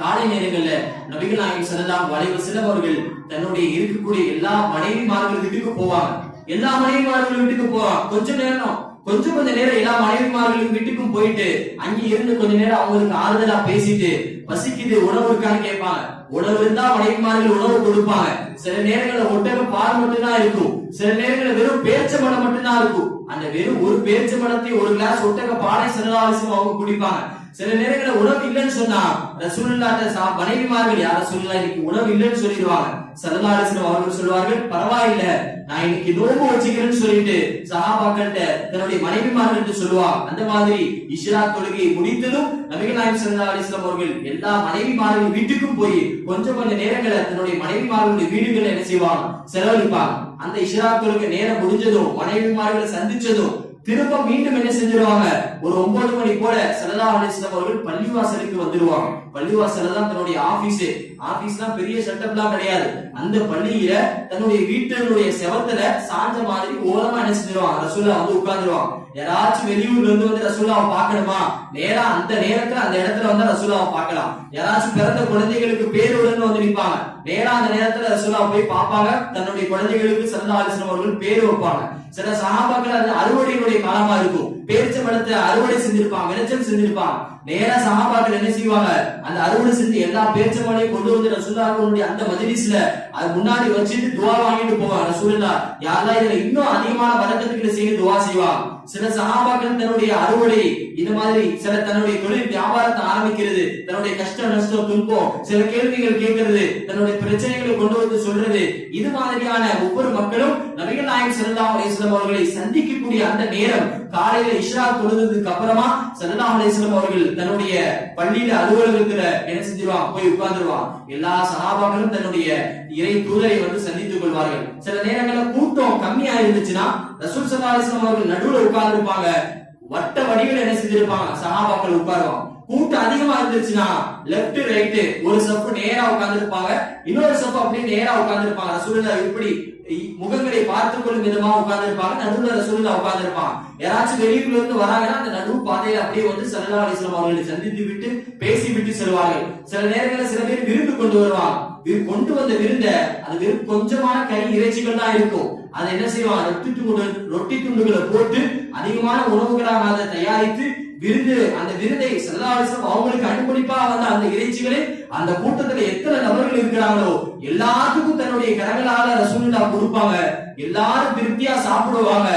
காலை நேரங்களில் நபிகள் நாயகம் ஸல்லல்லாஹு வளைவு சிலவர்கள் தன்னுடைய இருக்கக்கூடிய எல்லா மனைவிமார்கள் வீட்டுக்கு போவாங்க. எல்லா மனைவிமார்களும் வீட்டுக்கு போவாங்க. கொஞ்சம் நேரம் கொஞ்சம் கொஞ்ச நேரம் எல்லா மனைவிமார்களும் வீட்டுக்கும் போயிட்டு அங்கே இருந்து கொஞ்ச நேரம் அவங்களுக்கு ஆறுதலா பேசிட்டு பசிக்குது உணவு இருக்கான்னு கேட்பாங்க. உணவு இருந்தா மனைவிமார்கள் உணவு கொடுப்பாங்க. சில நேரங்களில் ஒட்டக பால் மட்டும்தான் இருக்கும். சில நேரங்களில் வெறும் பேச்ச மடம் மட்டும்தான் இருக்கும். அந்த வெறும் ஒரு பேச்ச மடத்தை ஒரு கிளாஸ் ஒட்டக பாலை சிறதாலசியம் அவங்க குடிப்பாங்க. சில நேரங்களில் உணவு இல்லைன்னு சொன்னா ரசூலுல்லாட்ட சா- மனைவிமார்கள் யார சொல்லலாம் இன்னைக்கு உணவு இல்லைன்னு சொல்லிடுவாங்க. சரதாரசனம் அவர்கள் சொல்வார்கள் பரவாயில்ல நான் இன்னைக்கு நோம்பு வச்சுக்கிறேன்னு சொல்லிட்டு சஹாபாக்கள்கிட்ட தன்னுடைய மனைவிமார்கள் சொல்லுவாங்க அந்த மாதிரி இஷ்ரா தொழுகை முடித்ததும் நபிகள் நாயகம் ஸல்லல்லாஹு அலைஹி அவர்கள் எல்லா மனைவிமார்கள் வீட்டுக்கும் போய் கொஞ்சம் கொஞ்சம் நேரங்களை தன்னுடைய மனைவிமார்களுடைய வீடுகளை என்ன செய்வாங்க? செலவழிப்பாங்க. அந்த இஷ்ரா தொழுகை நேரம் முடிஞ்சதும் மனைவிமார்களை சந்திச்சதும் திரும்ப மீண்டும் என்ன செஞ்சிருவாங்க? ஒரு ஒன்பது மணி போல சரதா அலிஸ்லாம் அவர்கள் பள்ளிவாசலுக்கு வந்துருவாங்க. பள்ளிவாசல்ல தான் தன்னுடைய ஆபீஸ் ஆபீஸ்லாம் பெரிய செட்டப்லாம் கிடையாது. அந்த பள்ளியில தன்னுடைய வீட்டினுடைய செவத்துல சாஞ்ச மாதிரி ஓரமா என்ன செஞ்சிருவாங்க? ரசூலா வந்து உட்காந்துருவான் யாராச்சும் வெளியூர்ல இருந்து வந்து ரசூலாவை பார்க்கணுமா? நேரா அந்த நேரத்துல அந்த இடத்துல வந்து ரசூலாவை பார்க்கலாம். யாராச்சும் பிறந்த குழந்தைகளுக்கு பேருடன் வந்து நிற்பாங்க. நேரா அந்த நேரத்துல ரசூலா போய் பார்ப்பாங்க. தன்னுடைய குழந்தைகளுக்கு சிறந்த ஆலோசனை அவர்கள் பேர் வைப்பாங்க. சில சகாபாக்கள் அது அறுவடையினுடைய காலமா இருக்கும். பேரிச்ச பழத்தை அறுவடை செஞ்சிருப்பான் விளைச்சல் செஞ்சிருப்பான். நேரா சகாபாக்கள் என்ன செய்வாங்க? அந்த அறுவடை செஞ்சு எல்லா பேரிச்ச மழையும் கொண்டு வந்து ரசூல்லாவுடைய அந்த மஜ்லிஸ்ல அது முன்னாடி வச்சுட்டு துவா வாங்கிட்டு போவாங்க ரசூல்லா யாரா இதுல இன்னும் அதிகமான வரக்கத்துக்களை செய்ய துவா செய்வான் சில சகாபாக்கள் தன்னுடைய அறுவடை இந்த மாதிரி சில தன்னுடைய தொழில் வியாபாரத்தை ஆரம்பிக்கிறது தன்னுடைய கஷ்டம் நஷ்டம் துன்பம் சில கேள்விகள் கேட்கறது தன்னுடைய பிரச்சனைகளை கொண்டு வந்து சொல்றது இது மாதிரியான ஒவ்வொரு மக்களும் நபிகள் நாயகம் ஸல்லல்லாஹு அலிஸ்லாம் அவர்களை சந்திக்கக்கூடிய அந்த நேரம் காலையில இஷ்ரா தொழுதுக்கு அப்புறமா ஸல்லல்லாஹு அலிஸ்லாம் அவர்கள் தன்னுடைய பள்ளியில அலுவலகத்துல என்ன செஞ்சிருவான் போய் உட்கார்ந்துருவான் எல்லா சகாபாக்களும் தன்னுடைய இறை தூதரை வந்து சந்தித்துக் கொள்வார்கள். சில நேரங்களில் கூட்டம் கம்மியா இருந்துச்சுன்னா ரசூல் ஸல்லல்லாஹு அவர்கள் நடுவுல உட்கார்ந்திருப்பாங்க. வட்ட வடிவில் என்ன செஞ்சிருப்பாங்க? சஹாபாக்கள் உட்காருவாங்க. கூட்டம் அதிகமா இருந்துச்சுன்னா லெஃப்ட் ரைட் ஒரு சப்பு நேரா உட்கார்ந்திருப்பாங்க. இன்னொரு சப்பு அப்படியே நேரா உட்கார்ந்திருப்பாங்க. ரசூலுல்லா இப்படி முகங்களை பார்த்துக் கொள்ளும் விதமா உட்கார்ந்திருப்பாங்க. நடுவுல ரசூலுல்லா உட்கார்ந்திருப்பாங்க யாராச்சும் வெளியூர்ல இருந்து வராங்கன்னா அந்த நடுவு பாதையில அப்படியே வந்து சல்லா அலிஸ்லாம் அவர்களை சந்தித்து விட்டு பேசி விட்டு செல்வார்கள். சில நேரங்களில் சில பேர் விருந்து கொண்டு வருவாங்க. கொண்டு வந்த விருந்த அது வெறும் கொஞ்சமான கறி இறைச்சிகள் தான் இருக்கும். அதை என்ன செய்வாங்க? ரொட்டி துண்டு ரொட்டி துண்டுகளை போட்டு அதிகமான உணவுகளாக அதை தயாரித்து விருந்து அந்த விருதை செல்லாலிசம் அவங்களுக்கு அன்பளிப்பா வந்த அந்த இறைச்சிகளை அந்த கூட்டத்துல எத்தனை நபர்கள் இருக்கிறாங்களோ எல்லாத்துக்கும் தன்னுடைய கரங்களால ரசூலுல்லா கொடுப்பாங்க. எல்லாரும் திருப்தியா சாப்பிடுவாங்க.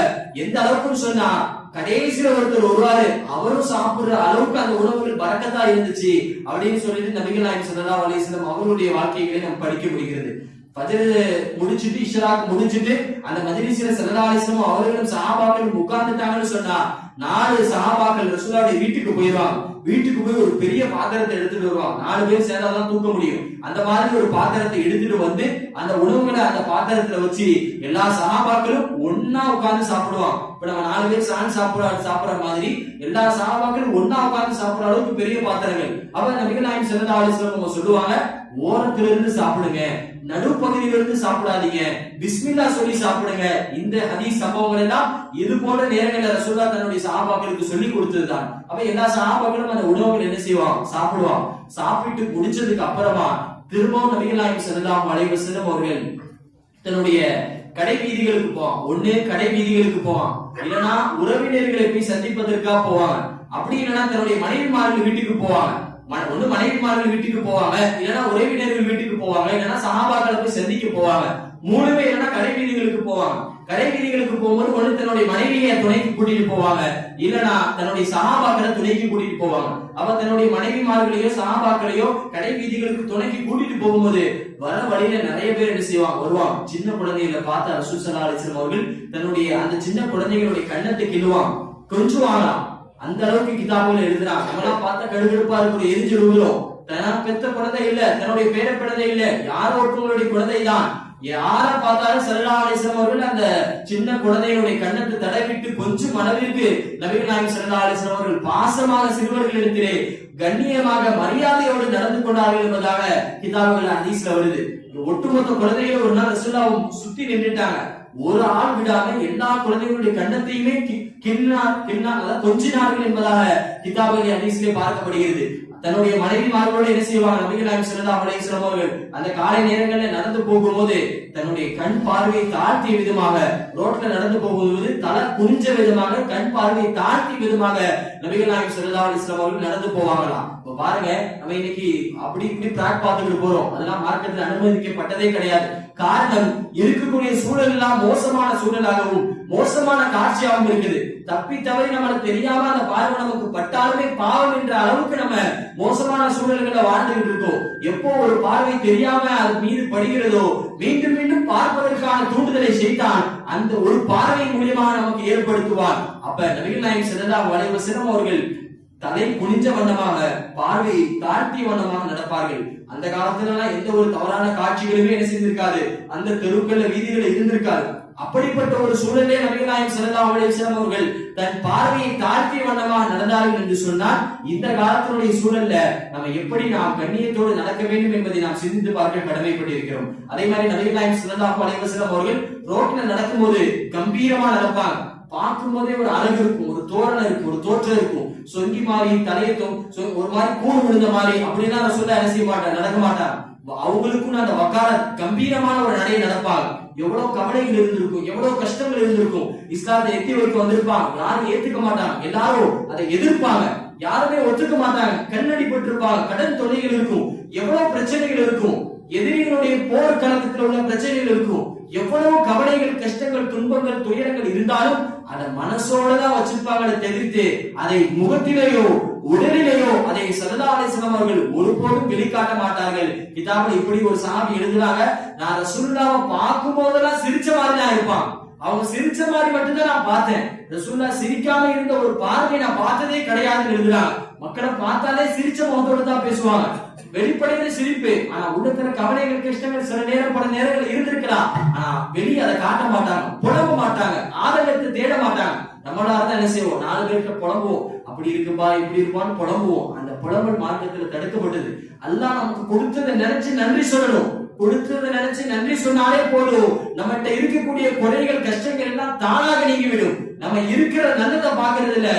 எந்த அளவுக்குன்னு சொன்னா கடைசியில ஒருத்தர் வருவாரு அவரும் சாப்பிடுற அளவுக்கு அந்த உணவுகள் பறக்கத்தா இருந்துச்சு அப்படின்னு சொல்லிட்டு நபிகள் நாயகம் சல்லா அலைஹி வஸல்லம் அவர்களுடைய வாழ்க்கைகளை நம்ம படிக்க முடிகிறது. பஜரு முடிச்சுட்டு இஷ்ராக் முடிச்சுட்டு அந்த மஜ்லிஸ்ல ஸல்லல்லாஹு அவர்களும் சஹாபாக்களும் உட்கார்ந்துட்டாங்கன்னு சொன்னா நாலு சஹாபாக்கள் ரசூலாவுடைய வீட்டுக்கு போயிடுவாங்க. வீட்டுக்கு போய் ஒரு பெரிய பாத்திரத்தை எடுத்துட்டு வருவான் நாலு பேர் சேர்ந்தாதான் தூக்க முடியும். அந்த மாதிரி ஒரு பாத்திரத்தை எடுத்துட்டு வந்து அந்த உணவுகளை அந்த பாத்திரத்துல வச்சு எல்லா சகாபாக்களும் ஒன்னா உட்கார்ந்து சாப்பிடுவான் இப்ப நம்ம நாலு பேர் சாண் சாப்பிட சாப்பிடுற மாதிரி எல்லா சகாபாக்களும் ஒன்னா உட்கார்ந்து சாப்பிடுற அளவுக்கு பெரிய பாத்திரங்கள். அப்ப நபிகள் நாயகம் சிறந்த ஆலோசனை சொல்லுவாங்க ஓரத்துல இருந்து சாப்பிடுங்க. நடுப்பகுதியில இருந்து சாப்பிடாதீங்க. பிஸ்மில்லா சொல்லி சாப்பிடுங்க. இந்த ஹதீஸ் சம்பவங்கள் எல்லாம் இது போன்ற நேரங்களில் ரசூல்லா தன்னுடைய சஹாபாக்களுக்கு சொல்லி கொடுத்ததுதான். அப்ப எல்லா சஹாபாக்களும் அந்த உணவுகள் என்ன செய்வான்? சாப்பிடுவான். சாப்பிட்டு குடிச்சதுக்கு அப்புறமா திரும்பவும் நபிகள் செல்லலாம் வளைவு செல்லும் அவர்கள் தன்னுடைய கடை வீதிகளுக்கு போவான். ஒண்ணு கடை வீதிகளுக்கு போவான். இல்லனா உறவினர்களை போய் சந்திப்பதற்காக போவாங்க. அப்படி இல்லைன்னா தன்னுடைய மனைவிமார்கள் வீட்டுக்கு போவாங்க. ஒண்ணு மனைவிமார்கள் வீட்டுக்கு போவாங்க. இல்லைன்னா உறவினர்கள் வீட்டுக்கு போவாங்க. இல்லைன்னா சகாபாக்களை போய் சந்திக்க போவாங்க. மூணுமே இல்லைன்னா கடை வீதிகளுக்கு போவாங்க. கடைகீதிகளுக்கு போகும்போது ஒண்ணு தன்னுடைய மனைவியை துணைக்கு கூட்டிட்டு போவாங்க. இல்லனா தன்னுடைய சகாபாக்களை துணைக்கு கூட்டிட்டு போவாங்க. அப்ப தன்னுடைய மனைவிமார்களையோ சகாபாக்களையோ கடை வீதிகளுக்கு துணைக்கு கூட்டிட்டு போகும்போது வர வழியில நிறைய பேர் என்ன செய்வாங்க? வருவாங்க. சின்ன குழந்தைகளை பார்த்து ரசூல் ஸல்லல்லாஹு அவர்கள் தன்னுடைய அந்த சின்ன குழந்தைகளுடைய கண்ணத்தை கிள்ளுவாங்க. கொஞ்சம் அந்த அளவுக்கு கிதாபுகள் எழுதுறாங்க. நம்மளாம் பார்த்தா கடுகடுப்பா இருக்கிற எரிஞ்சு விழுகிறோம் பெத்த குழந்தை இல்ல. தன்னுடைய பேர குழந்தை இல்ல. யாரோ ஒருத்தவங்களுடைய குழந்தை தான் யார பார்த்தாலும் சல்லா அலிஸ்லாம் அவர்கள் அந்த சின்ன குழந்தைகளுடைய கண்ணத்தை தடவிட்டு கொஞ்சம் அளவிற்கு நவீன நாயகம் சல்லா அலிஸ்லாம் அவர்கள் பாசமாக சிறுவர்களிடத்திலே கண்ணியமாக மரியாதையோடு நடந்து கொண்டார்கள் என்பதாக கிதாபுகள் ஹதீஸ்ல வருது. ஒட்டுமொத்த குழந்தைகள் ஒரு நாள் ரசூல்லாவும் சுத்தி நின்றுட்டாங்க. ஒரு ஆள் விடாம எல்லா குழந்தைகளுடைய கண்ணத்தையுமே கிண்ணா- கிண்ணா அதாவது கொஞ்சினார்கள் என்பதாக கிதாபுகள் ஹதீஸ்லே பார்க்கப்படுகிறது. தன்னுடைய மனைவிமார்களோடு என்ன செய்வாங்க நபிகள் நாயகம் ஸல்லல்லாஹு அலைஹி அந்த காலை நேரங்களில் நடந்து போகும்போது தன்னுடைய கண் பார்வையை தாழ்த்திய விதமாக ரோட்ல நடந்து போகும்போது தலை குனிஞ்ச விதமாக கண் பார்வையை தாழ்த்திய விதமாக நபிகள் நாயகம் ஸல்லல்லாஹு அலைஹி நடந்து போவாங்களாம் இப்ப பாருங்க நம்ம இன்னைக்கு அப்படி இப்படி ட்ராக் பார்த்துக்கிட்டு போறோம். அதெல்லாம் மார்க்கத்தில் அனுமதிக்கப்பட்டதே கிடையாது. காரணம் இருக்கக்கூடிய சூழல் எல்லாம் மோசமான சூழலாகவும் மோசமான காட்சியாகவும் இருக்குது. தப்பி தவறி நம்மளுக்கு தெரியாம அந்த பார்வை நமக்கு பட்டாலுமே பாவம் என்ற அளவுக்கு நம்ம மோசமான சூழல்களை வாழ்ந்துகிட்டு இருக்கோம். எப்போ ஒரு பார்வை தெரியாம அது மீது படுகிறதோ மீண்டும் மீண்டும் பார்ப்பதற்கான தூண்டுதலை செய்தான் அந்த ஒரு பார்வை மூலியமாக நமக்கு ஏற்படுத்துவார். அப்ப நவீன நாயகம் ஸல்லல்லாஹு வளைவு வஸல்லம் அவர்கள் தலை குனிஞ்ச வண்ணமாக பார்வையை தாழ்த்திய வண்ணமாக நடப்பார்கள். அந்த காலத்துலலாம் எந்த ஒரு தவறான காட்சிகளுமே என்ன செய்திருக்காது. அந்த தெருக்கள்ல வீதிகளில் இருந்திருக்காது. அப்படிப்பட்ட ஒரு சூழலே நபிகள் நாயகம் ஸல்லல்லாஹு அவர்கள் தன் பார்வையை தாழ்த்திய வண்ணமாக நடந்தார்கள் என்று சொன்னால் இந்த காலத்தினுடைய சூழல்ல நம்ம எப்படி நாம் கண்ணியத்தோடு நடக்க வேண்டும் என்பதை நாம் சிந்தித்து பார்க்க கடமைப்பட்டிருக்கிறோம். அதே மாதிரி நபிகள் நாயகம் ஸல்லல்லாஹு அவர்கள் ரோட்ல நடக்கும்போது கம்பீரமா நடப்பாங்க. பார்க்கும் போதே ஒரு அழகு இருக்கும் ஒரு தோரணம் இருக்கும் ஒரு தோற்றம் இருக்கும். சொங்கி மாதிரி தலையத்தும் ஒரு மாதிரி கூணு விழுந்த மாதிரி அப்படின்னா சொல்ல என்ன செய்ய மாட்டாங்க நடக்க மாட்டாங்க அவங்களுக்கும் அந்த வக்கால கம்பீரமான ஒரு நடையை நடப்பாங்க. எவ்வளவு கவலைகள் இருந்திருக்கும் எவ்வளவு கஷ்டங்கள் இருந்திருக்கும். இஸ்லாத்தை எத்தி வைக்க வந்திருப்பாங்க. யாரும் ஏத்துக்க மாட்டாங்க. எல்லாரும் அதை எதிர்ப்பாங்க. யாருமே ஒத்துக்க மாட்டாங்க. கண்ணடி பட்டிருப்பாங்க. கடன் தொல்லைகள் இருக்கும். எவ்வளவு பிரச்சனைகள் இருக்கும். எதிரிகளுடைய போர் களத்துல உள்ள பிரச்சனைகள் இருக்கும். எவ்வளவு கவலைகள் கஷ்டங்கள் துன்பங்கள் துயரங்கள் இருந்தாலும் அதை மனசோடதான் தான் தெரிவித்து அதை முகத்திலேயோ உடலிலேயோ அதை சல்லா அலிஸ்லாம் அவர்கள் ஒருபோதும் வெளிக்காட்ட மாட்டார்கள். கிதாபில் இப்படி ஒரு சாமி எழுதுறாங்க நான் ரசூல்லாவை பார்க்கும் போதெல்லாம் சிரிச்ச மாதிரி தான் இருப்பான். அவங்க சிரிச்ச மாதிரி மட்டும்தான் நான் பார்த்தேன். ரசூல்லா சிரிக்காம இருந்த ஒரு பார்வை நான் பார்த்ததே கிடையாதுன்னு எழுதுறாங்க. மக்களை பார்த்தாலே சிரிச்ச முகத்தோட தான் பேசுவாங்க. வெளிப்படையில சிரிப்பு ஆனா உள்ளத்துல கவலைகள் கஷ்டங்கள் சில நேரம் பல நேரங்கள் இருந்திருக்கலாம். ஆனா வெளியே அதை காட்ட மாட்டாங்க. புலம்ப மாட்டாங்க. ஆதரவத்தை தேட மாட்டாங்க. நம்மளால தான் என்ன செய்வோம்? நாலு பேர்கிட்ட புலம்புவோம். அப்படி இருக்குப்பா இப்படி இருப்பான்னு புலம்புவோம். அந்த புலம்பல் மார்க்கத்துல தடுக்கப்பட்டது. அல்லாஹ் நமக்கு கொடுத்ததை நினைச்சு நன்றி சொல்லணும். கொடுத்ததை நினைச்சு நன்றி சொன்னாலே போதும். நம்மகிட்ட இருக்கக்கூடிய குறைகள் கஷ்டங்கள் எல்லாம் தானாக நீங்கிவிடும். நம்ம இருக்கிற நல்லதை பாக்குறது இல்ல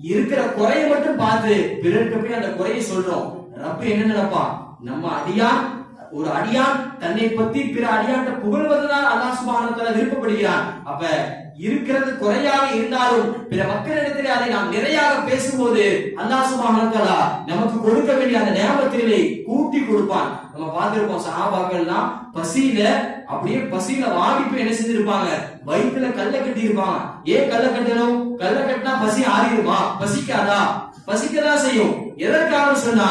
இருக்கிற குறையை மட்டும் பார்த்து பிறருக்கு போய் அந்த குறையை சொல்றோம். ரப்பு என்ன நினைப்பான்? நம்ம அடியான் ஒரு அடியான் தன்னை பத்தி பிற அடியாட்ட புகழ்வதுதான் அல்லாஹ் சுப்ஹானஹு விருப்பப்படுகிறான். அப்ப இருக்கிறது குறையாக இருந்தாலும் பிற மக்களிடத்திலே அதை நாம் நிறையாக பேசும்போது அல்லாஹ் சுப்ஹானஹு நமக்கு கொடுக்க வேண்டிய அந்த நியாமத்திலே கூட்டி கொடுப்பான். நம்ம பார்த்திருப்போம் சஹாபாக்கள்லாம் பசியில அப்படியே பசியில வாடி போய் என்ன செஞ்சிருப்பாங்க? வயிற்றுல கல்ல கட்டி இருப்பாங்க ஏன் கல்ல கட்டணும்? கல்ல கட்டினா பசி ஆறிடுமா? பசிக்காதா? பசிக்கதான் செய்யும். எதற்காக சொன்னா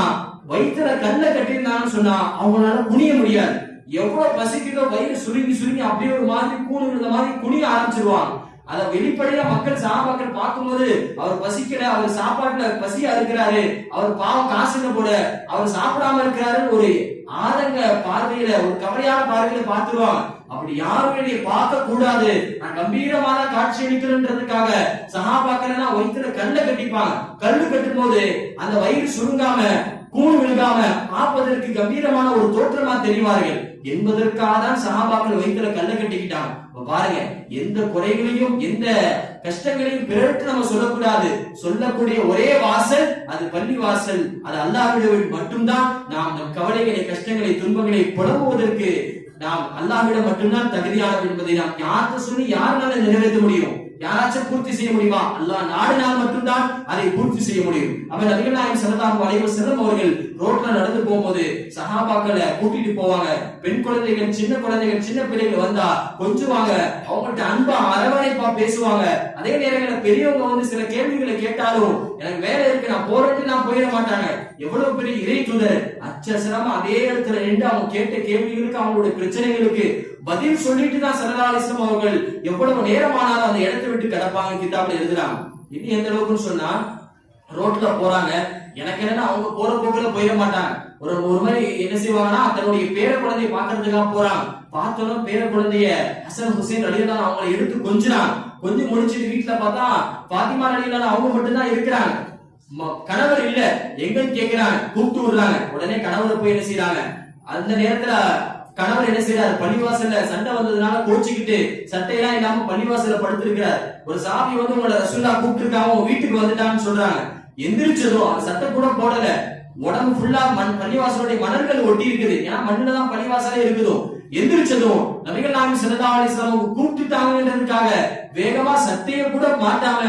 வயிற்றுல கல்ல கட்டியிருந்தாங்கன்னு சொன்னா அவங்களால குனிய முடியாது. எவ்வளவு பசிக்குதோ வயிறு சுருங்கி சுருங்கி அப்படியே ஒரு மாதிரி கூணு விழுந்த மாதிரி குனிய ஆரம்பிச்சிருவாங்க. அத வெளிப்படையா மக்கள் சஹாபாக்கள் பார்க்கும்போது அவர் பசிக்கல அவர் சாப்பாட்டுல பசியா இருக்கிறாரு அவர் பாவம் காசு போல அவர் சாப்பிடாம இருக்கிறாருன்னு ஒரு ஆதங்க பார்வையில ஒரு கவலையான பார்வையில பார்த்துருவாங்க. அப்படி யாரும் என்னை பார்க்க கூடாது நான் கம்பீரமான காட்சி அளிக்கிறேன்றதுக்காக சகாபாக்கள் வயிற்றுல கல்ல கட்டிப்பாங்க. கல்லு கட்டும் போது அந்த வயிறு சுருங்காம கூண் விழுகாம பார்ப்பதற்கு கம்பீரமான ஒரு தோற்றமா தெரிவார்கள். என்பதற்காக தான் சகாபாக்கள் வயிற்றுல கல்ல கட்டிக்கிட்டாங்க. பாருங்க எந்த குறைகளையும் எந்த கஷ்டங்களையும் பிறருக்கு நம்ம சொல்லக்கூடாது. சொல்லக்கூடிய ஒரே வாசல் அது பள்ளி வாசல். அது அல்லாஹ் மட்டும்தான். நாம் நம் கவலைகளை கஷ்டங்களை துன்பங்களை புலம்புவதற்கு நாம் அல்லாவிடம் மட்டும்தான் தகுதியானவர் என்பதை நாம் யார்கிட்ட சொல்லி யாருனால நிறைவேற்ற முடியும்? யாராச்சும் பூர்த்தி செய்ய முடியுமா? அல்லாஹ் நாடினால் மட்டும்தான் அதை பூர்த்தி செய்ய முடியும். அவர் நபிகள் நாயகம் ஸல்லல்லாஹு அலைஹி வஸல்லம் அவர்கள் ரோட்ல நடந்து போகும்போது சகாபாக்களை கூட்டிட்டு போவாங்க. பெண் குழந்தைகள் சின்ன குழந்தைகள் சின்ன பிள்ளைகள் வந்தா கொஞ்சுவாங்க அவங்கள்ட்ட அன்பா அரவணைப்பா பேசுவாங்க. அதே நேரங்களில் பெரியவங்க வந்து சில கேள்விகளை கேட்டாலும் எனக்கு வேலை இருக்கு நான் போறேன்னு நான் போயிட மாட்டாங்க. எவ்வளவு பெரிய இறை தூதர்? அச்சசரமா அதே இடத்துல நின்று அவங்க கேட்ட கேள்விகளுக்கு அவங்களுடைய பிரச்சனைகளுக்கு பதில் சொல்லிட்டு தான் சல்லல்லாஹு அவர்கள் எவ்வளவு நேரமானாலும் அந்த இடத்தை விட்டு கிடப்பாங்க கிதாப்ல எழுதுறாங்க. இன்னும் எந்த அளவுக்குன்னு சொன்னா ரோட்ல போறாங்க. எனக்கு என்னன்னா அவங்க போற போக்குல போயிட மாட்டாங்க. ஒரு ஒரு மாதிரி என்ன செய்வாங்கன்னா தன்னுடைய பேர குழந்தைய பாக்குறதுக்காக போறாங்க. பார்த்தோம் பேர குழந்தைய ஹசன் ஹுசேன் அலிதான் அவங்களை எடுத்து கொஞ்சினாங்க. கொஞ்சம் முடிச்சுட்டு வீட்டுல பார்த்தா பாத்திமா அலிதான் அவங்க மட்டும்தான் இருக்கிறாங்க. ம- கணவர் இல்ல. எங்கன்னு கேக்குறாங்க. கூப்பிட்டு விடுறாங்க. உடனே கணவரை போய் என்ன செய்யறாங்க அந்த நேரத்துல கணவர் என்ன செய்யறாரு பள்ளிவாசல்ல சண்டை வந்ததுனால கோச்சிக்கிட்டு சட்டையெல்லாம் இல்லாம பள்ளிவாசல்ல படுத்திருக்கிறார். ஒரு சாமி வந்து உங்களை ரசுல்லா கூப்பிட்டுருக்காங்க வீட்டுக்கு வந்துட்டான்னு சொல்றாங்க. எந்திரிச்சதும் அந்த சட்டை கூட போடல. உடம்பு ஃபுல்லா மண் பள்ளிவாசலுடைய மணல்கள் ஒட்டி இருக்குது. ஏன்னா மண்ணுல தான் பள்ளிவாசலே இருக்குதோ. எந்திரிச்சதும் நபிகள் நாயகம் சிறந்தா அலிஸ்லாமுக்கு கூப்பிட்டுட்டாங்கன்றதுக்காக வேகமா சட்டையை கூட மாட்டாம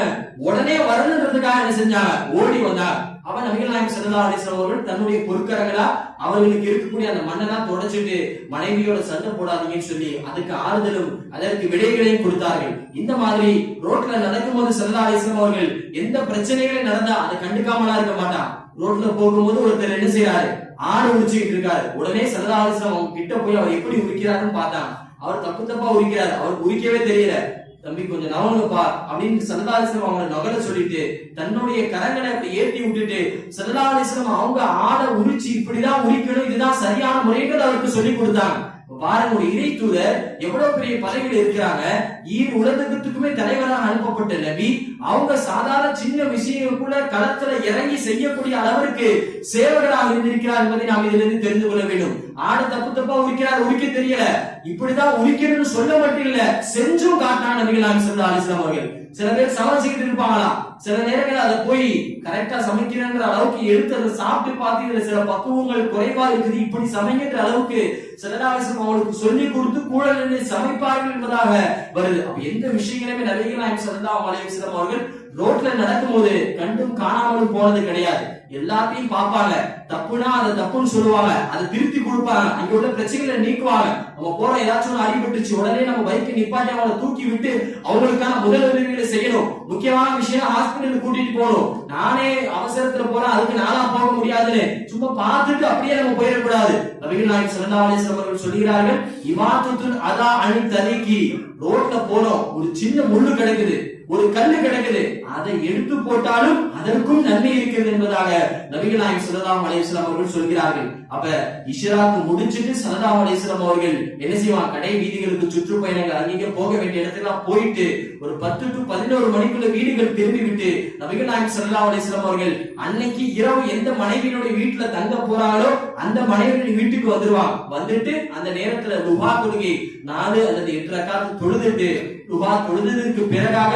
உடனே வரணுன்றதுக்காக என்ன செஞ்சாங்க? ஓடி வந்தாங்க. அவன் நபிகள் நாயகம் சல்லா அலிஸ்லாம் அவர்கள் தன்னுடைய பொறுக்கரங்களா அவர்களுக்கு இருக்கக்கூடிய அந்த மண்ணெல்லாம் தொடச்சிட்டு மனைவியோட சண்டை போடாதீங்கன்னு சொல்லி அதுக்கு ஆறுதலும் அதற்கு விடைகளையும் கொடுத்தார்கள். இந்த மாதிரி ரோட்ல நடக்கும்போது ஸல்லல்லாஹு அலைஹி அவர்கள் எந்த பிரச்சனைகளும் நடந்தா அதை கண்டுக்காமலா இருக்க மாட்டான். ரோட்ல போகும்போது ஒருத்தர் என்ன செய்யறாரு ஆடு உரிச்சுக்கிட்டு இருக்காரு. உடனே சல்லா அலிஸ்லாம் அவங்க கிட்ட போய் அவர் எப்படி உரிக்கிறாருன்னு பார்த்தான். அவர் தப்பு தப்பா உரிக்கிறார். அவருக்கு உரிக்கவே தெரியல. தம்பி கொஞ்சம் நவனுப்பா அப்படின்னு சல்லல்லாஹு அவங்களை நகர சொல்லிட்டு தன்னுடைய கரங்களை அப்படி ஏற்றி விட்டுட்டு சல்லல்லாஹு அவங்க ஆடை உரிச்சு இப்படிதான் உரிக்கணும் இதுதான் சரியான முறைகள் அவருக்கு சொல்லி கொடுத்தாங்க. பாருங்க ஒரு இறை தூதர் எவ்வளவு பெரிய பதவியில் இருக்கிறாங்க ஈர் உலகத்துக்குமே தலைவராக அனுப்பப்பட்ட நபி அவங்க சாதாரண சின்ன விஷயம் கூட களத்துல இறங்கி செய்யக்கூடிய அளவிற்கு சேவகராக இருந்திருக்கிறார் என்பதை நாம் இதிலிருந்து தெரிந்து கொள்ள வேண்டும். ஆடு தப்பு தப்பா உரிக்கிறார் உரிக்க தெரியல. இப்படிதான் உரிக்கணும்னு சொல்ல மட்டும் இல்ல செஞ்சும் காட்டான நபிகள் அலிஸ்லாம் அவர்கள். சில பேர் சமைச்சுக்கிட்டு இருப்பாங்களாம். சில நேரங்கள் அதை போய் கரெக்டா சமைக்கிறேங்கிற அளவுக்கு எடுத்து அதை சாப்பிட்டு பார்த்து இதுல சில பக்குவங்கள் குறைவா இருக்குது. இப்படி சமைக்கின்ற அளவுக்கு சிலதாசம் அவங்களுக்கு சொல்லி கொடுத்து கூட நின்று சமைப்பார்கள் என்பதாக வருது. அப்ப எந்த விஷயங்களுமே நபிகள் நாயகம் ஸல்லல்லாஹு மலையம் சிலம் அவர்கள் ரோட்ல நடக்கும்போது கண்டும் காணாமலும் போனது கிடையாது. எல்லாத்தையும் பார்ப்பாங்க. தப்புனா அதை தப்புன்னு சொல்லுவாங்க. அதை திருத்தி கொடுப்பாங்க. அங்க உள்ள பிரச்சனைகளை நீக்குவாங்க. நம்ம போறோம் ஏதாச்சும் ஒண்ணு அடிபட்டுச்சு உடனே நம்ம பைக்கை நிப்பாட்டி அவங்களை தூக்கி விட்டு அவங்களுக்கான முதல் உதவிகளை செய்யணும். முக்கியமான விஷயம் ஹாஸ்பிட்டலுக்கு கூட்டிட்டு போகணும். நானே அவசரத்துல போறேன் அதுக்கு நானா போக முடியாதுன்னு சும்மா பார்த்துட்டு அப்படியே நம்ம போயிடக்கூடாது. நபிகள் நாயகம் ஸல்லல்லாஹு அவர்கள் சொல்கிறார்கள் இமாத்துத்துன் அதா அணி தலிகி. ரோட்ல போறோம் ஒரு சின்ன முள்ளு கிடைக்குது. ஒரு கல்லு கிடக்குது. அதை எடுத்து போட்டாலும் அதற்கும் நன்மை இருக்கிறது என்பதாக நபிகள் நாயகம் ஸல்லல்லாஹு அவர்கள் சொல்கிறார்கள். அப்ப இஷராக்கு முடிச்சிட்டு ஸல்லல்லாஹு அலைஹி அவர்கள் என்ன செய்வாங்க? கடை வீதிகளுக்கு சுற்றுப்பயணங்கள் அங்கீங்க போக வேண்டிய இடத்துக்குலாம் போயிட்டு ஒரு பத்து டு பதினோரு மணிக்குள்ள வீடுகள் திரும்பி விட்டு நபிகள் நாயகம் ஸல்லல்லாஹு அவர்கள் அன்னைக்கு இரவு எந்த மனைவியினுடைய வீட்டுல தங்க போறாங்களோ அந்த மனைவியுடைய வீட்டுக்கு வந்துருவாங்க. வந்துட்டு அந்த நேரத்துல ருபா தொழுகை நாலு அல்லது எட்டு ரக்காத்து தொழுதுட்டு லுஹா தொழுதற்கு பிறகாக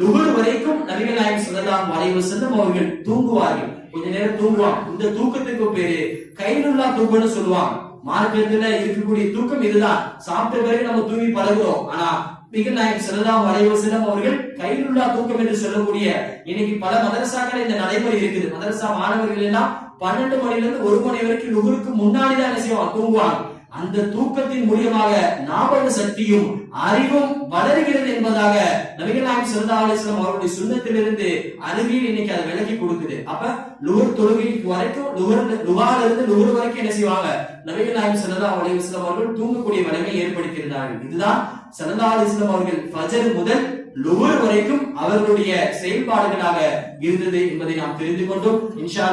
லுகுர் வரைக்கும் நபிகள் நாயகம் ஸல்லல்லாஹு வரைவு செல்லும் அவர்கள் தூங்குவார்கள். கொஞ்ச நேரம் தூங்குவாங்க. இந்த தூக்கத்துக்கு பேரு கைலுல்லா தூக்கம்னு சொல்லுவாங்க. மார்க்கத்துல இருக்கக்கூடிய தூக்கம் இதுதான். சாப்பிட்ட பிறகு நம்ம தூங்கி பழகுறோம். ஆனா நபிகள் நாயகம் ஸல்லல்லாஹு வரைவு செல்லும் அவர்கள் கைலுல்லா தூக்கம் என்று சொல்லக்கூடிய இன்னைக்கு பல மதரசாக்கள் இந்த நடைமுறை இருக்குது. மதரசா மாணவர்கள் எல்லாம் பன்னெண்டு மணில இருந்து ஒரு மணி வரைக்கும் லுகுருக்கு முன்னாடி தான் என்ன செய்வாங்க. தூங்குவாங்க. அந்த தூக்கத்தின் மூலியமாக ஞாபக சக்தியும் அறிவும் வளருகிறது என்பதாக நபிகள் நாயகம் ஸல்லல்லாஹு அவருடைய சுண்ணத்திலிருந்து அறிவியல் இன்னைக்கு அதை விளக்கி கொடுக்குது. அப்ப லுகர் தொழுகைக்கு வரைக்கும் லுகர் லுகால இருந்து லுகர் வரைக்கும் என்ன செய்வாங்க? நபிகள் நாயகம் ஸல்லல்லாஹு அலைஹி அவர்கள் தூங்கக்கூடிய வலிமை ஏற்படுத்தியிருந்தார்கள். இதுதான் ஸல்லல்லாஹு அலைஹி அவர்கள் ஃபஜர் முதல் லுவர் வரைக்கும் அவர்களுடைய செயல்பாடுகளாக இருந்தது என்பதை நாம் தெரிந்து கொண்டோம். இன்ஷா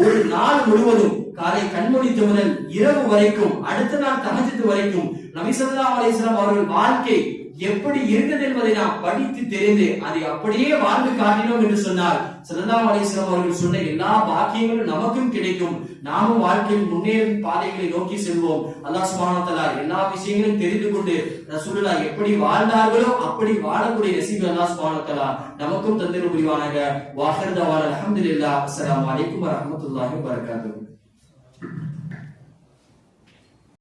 ஒரு நாள் முழுவதும் காலை கண்மொழித்து முதல் இரவு வரைக்கும் அடுத்த நாள் தகஜத்து வரைக்கும் நபிசல்லா அலிஸ்லாம் அவர்கள் வாழ்க்கை எப்படி இருந்தது என்பதை நாம் படித்து தெரிந்து அதை அப்படியே வாழ்ந்து காட்டினோம் என்று சொன்னால் ஸல்லல்லாஹு அலைஹி அவர்கள் சொன்ன எல்லா பாக்கியங்களும் நமக்கும் கிடைக்கும். நாமும் வாழ்க்கையில் முன்னேறும் பாதைகளை நோக்கி செல்வோம். அல்லாஹ் சுபானத்தலா எல்லா விஷயங்களையும் தெரிந்து கொண்டு ரசூலுல்லாஹ் எப்படி வாழ்ந்தார்களோ அப்படி வாழக்கூடிய நசீபு அல்லாஹ் சுபானத்தலா நமக்கும் தந்திர புரிவானாக வாஹிர் அஹமதுல்லா அஸ்லாம் அஸ்ஸலாமு வரமத்துல்லாஹி வரஹ்மத்துல்லாஹி